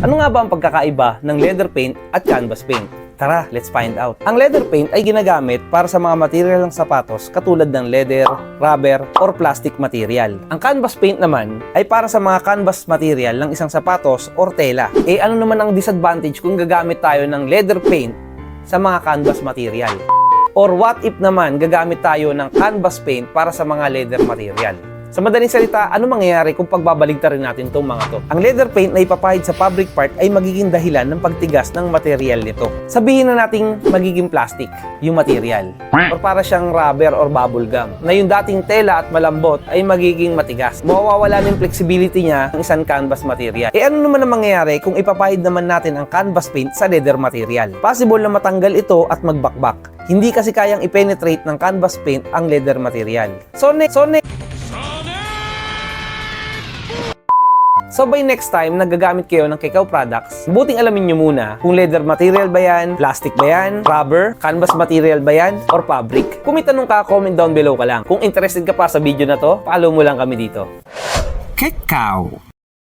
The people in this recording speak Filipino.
Ano nga ba ang pagkakaiba ng leather paint at canvas paint? Tara, let's find out. Ang leather paint ay ginagamit para sa mga material ng sapatos katulad ng leather, rubber, or plastic material. Ang canvas paint naman ay para sa mga canvas material ng isang sapatos or tela. Eh ano naman ang disadvantage kung gagamit tayo ng leather paint sa mga canvas material? Or what if naman gagamit tayo ng canvas paint para sa mga leather material? Sa madaling salita, ano mangyayari kung pagbabaligtarin natin itong mga to? Ang leather paint na ipapahid sa fabric part ay magiging dahilan ng pagtigas ng material nito. Sabihin na nating magiging plastic yung material. Or para siyang rubber or bubble gum. Na yung dating tela at malambot ay magiging matigas. Mawawala ng flexibility niya ng isang canvas material. Eh ano naman ang mangyayari kung ipapahid naman natin ang canvas paint sa leather material? Possible na matanggal ito at magbakbak. Hindi kasi kayang i-penetrate ng canvas paint ang leather material. So, ne- so ne- So by next time nagagamit kayo ng Kikaw products, buting alamin nyo muna kung leather material ba yan, plastic ba yan, rubber, canvas material ba yan, or fabric. Kung may tanong ka, comment down below ka lang. Kung interested ka pa sa video na to, follow mo lang kami dito. Kikaw!